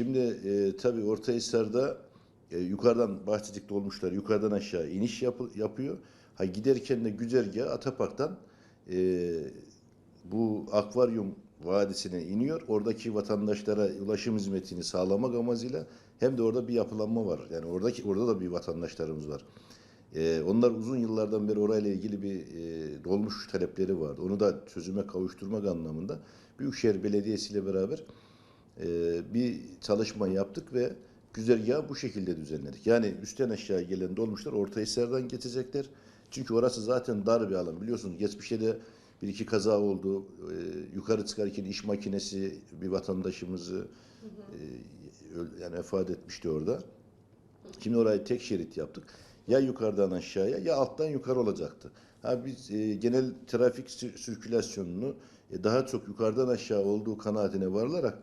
Şimdi e, tabii Ortahisar'da e, yukarıdan Bahçecik dolmuşlar yukarıdan aşağı iniş yapı- yapıyor. Ha giderken de güzergah Atapark'tan e, bu akvaryum vadisine iniyor. Oradaki vatandaşlara ulaşım hizmetini sağlamak amacıyla hem de orada bir yapılanma var. Yani oradaki orada da bir vatandaşlarımız var. E, onlar uzun yıllardan beri orayla ilgili bir e, dolmuş talepleri vardı. Onu da çözüme kavuşturmak anlamında Büyükşehir Belediyesi ile beraber e, bir çalışma yaptık ve güzergahı bu şekilde düzenledik. Yani üstten aşağı gelen dolmuşlar Ortahisar'dan geçecekler. Çünkü orası zaten dar bir alan. Biliyorsunuz geçmişte de bir iki kaza oldu. E, yukarı çıkarken iş makinesi bir vatandaşımızı e, yani vefat etmişti orada. Şimdi orayı tek şerit yaptık. Ya yukarıdan aşağıya ya alttan yukarı olacaktı. Ha biz e, genel trafik sir- sirkülasyonunu e, daha çok yukarıdan aşağı olduğu kanaatine varılarak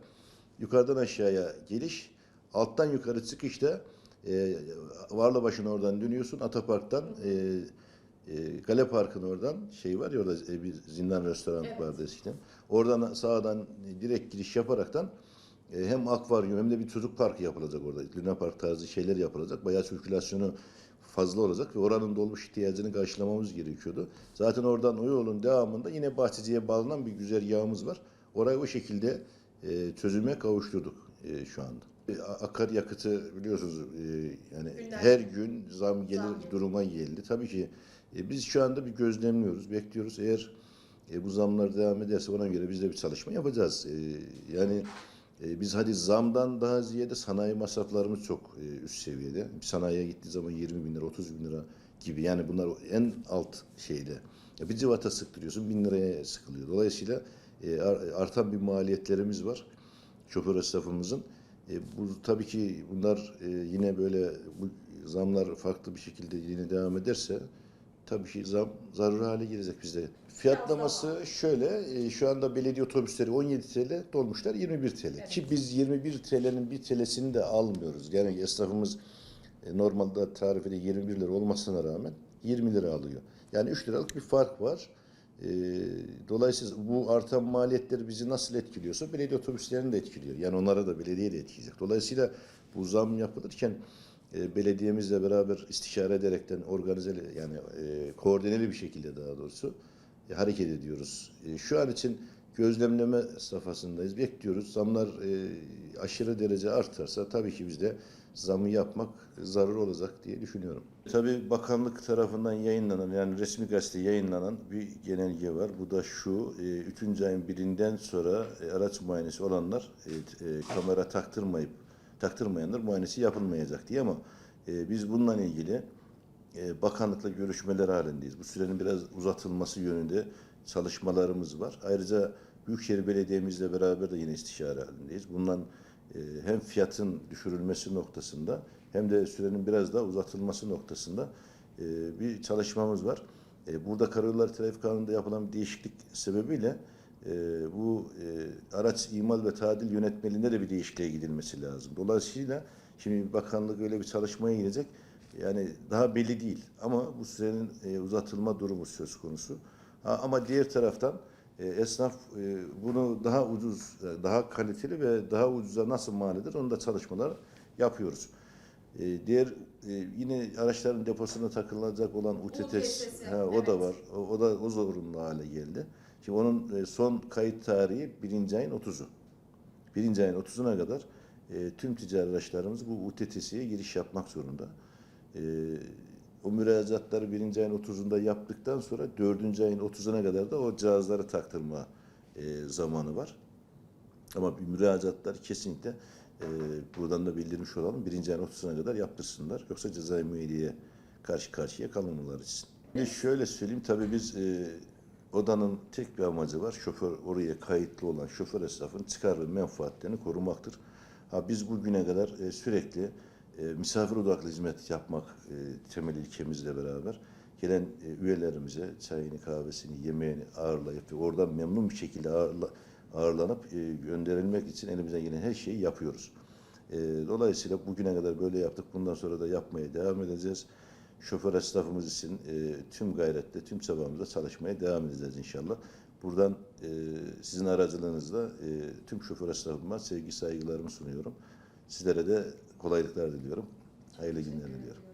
yukarıdan aşağıya geliş, alttan yukarı çıkışta e, Varlıbaşı'na oradan dönüyorsun. Atapark'tan e, e, Gale Park'ın oradan şey var ya orada e, bir zindan restoran Evet. vardı eskiden. Oradan sağdan e, direkt giriş yaparaktan e, hem akvaryum hem de bir çocuk parkı yapılacak orada. Luna Park tarzı şeyler yapılacak. Bayağı sirkülasyonu fazla olacak ve oranın dolmuş ihtiyacını karşılamamız gerekiyordu. Zaten oradan o yolun devamında yine Bahçeci'ye bağlanan bir güzergahımız var. Orayı o şekilde e, çözüme kavuşturduk e, şu anda. E, akaryakıtı biliyorsunuz e, yani Günden her gün zam gelir Zam duruma geldi. Tabii ki e, biz şu anda bir gözlemliyoruz, bekliyoruz. Eğer e, bu zamlar devam ederse ona göre biz de bir çalışma yapacağız. E, yani e, biz hadi zamdan daha ziyade sanayi masraflarımız çok e, üst seviyede. Bir sanayiye gittiği zaman 20 bin lira, 30 bin lira gibi. Yani bunlar en alt şeyde. Ya bir civata sıktırıyorsun, bin liraya sıkılıyor. Dolayısıyla e, ar- artan bir maliyetlerimiz var şoför esnafımızın. E, bu tabii ki bunlar e, yine böyle bu zamlar farklı bir şekilde yine devam ederse tabii ki zam zaruri hale gelecek bizde. Fiyatlaması şöyle, e, şu anda belediye otobüsleri 17 TL, dolmuşlar 21 TL. Evet. Ki biz 21 TL'nin bir TL'sini de almıyoruz. Yani esnafımız e, normalde tarifede 21 lira olmasına rağmen 20 lira alıyor. Yani 3 liralık bir fark var. E, dolayısıyla bu artan maliyetleri bizi nasıl etkiliyorsa belediye otobüslerini de etkiliyor. Yani onlara da belediye de etkileyecek. Dolayısıyla bu zam yapılırken e, belediyemizle beraber istişare ederekten organizeli yani e, koordineli bir şekilde daha doğrusu e, hareket ediyoruz. E, şu an için gözlemleme safhasındayız. Bekliyoruz. Zamlar e, aşırı derece artarsa tabii ki biz de zamı yapmak zarur olacak diye düşünüyorum. Tabii bakanlık tarafından yayınlanan yani resmi gazete yayınlanan bir genelge var. Bu da şu, 3. ayın birinden sonra e, araç muayenesi olanlar e, e, kamera taktırmayıp taktırmayanlar muayenesi yapılmayacak diye ama e, biz bununla ilgili e, bakanlıkla görüşmeler halindeyiz. Bu sürenin biraz uzatılması yönünde çalışmalarımız var. Ayrıca Büyükşehir Belediye'mizle beraber de yine istişare halindeyiz. Bundan e, hem fiyatın düşürülmesi noktasında hem de sürenin biraz daha uzatılması noktasında e, bir çalışmamız var. E, burada Karayolları Trafik Kanunu'nda yapılan bir değişiklik sebebiyle e, bu e, araç imal ve tadil yönetmeliğinde de bir değişikliğe gidilmesi lazım. Dolayısıyla şimdi bakanlık öyle bir çalışmaya girecek. Yani daha belli değil ama bu sürenin e, uzatılma durumu söz konusu. Ama diğer taraftan e, esnaf e, bunu daha ucuz, e, daha kaliteli ve daha ucuza nasıl mal eder onu da çalışmalar yapıyoruz. E, diğer e, yine araçların deposuna takılacak olan UTTS, ha, o evet. da var. O, o da o zorunlu hale geldi. Şimdi onun e, son kayıt tarihi birinci ayın 30'u. Birinci ayın 30'una kadar e, tüm ticari araçlarımız bu UTTS'ye giriş yapmak zorunda. O müracaatları birinci ayın 30'unda yaptıktan sonra dördüncü ayın 30'una kadar da o cihazları taktırma e, zamanı var. Ama müracaatlar kesinlikle e, buradan da bildirmiş olalım. Birinci ayın 30'una kadar yaptırsınlar. Yoksa cezai müeyyideye karşı karşıya kalmamaları için. Şimdi şöyle söyleyeyim tabii biz e, odanın tek bir amacı var. Şoför oraya kayıtlı olan şoför esnafın çıkar ve menfaatlerini korumaktır. Ha, biz bugüne kadar e, sürekli e, misafir odaklı hizmet yapmak e, temel ilkemizle beraber gelen e, üyelerimize çayını, kahvesini, yemeğini ağırlayıp ve oradan memnun bir şekilde ağırla, ağırlanıp e, gönderilmek için elimizden gelen her şeyi yapıyoruz. E, dolayısıyla bugüne kadar böyle yaptık. Bundan sonra da yapmaya devam edeceğiz. Şoför esnafımız için e, tüm gayretle, tüm çabamızla çalışmaya devam edeceğiz inşallah. Buradan e, sizin aracılığınızla e, tüm şoför esnafıma sevgi saygılarımı sunuyorum. Sizlere de kolaylıklar diliyorum. Hayırlı günler diliyorum.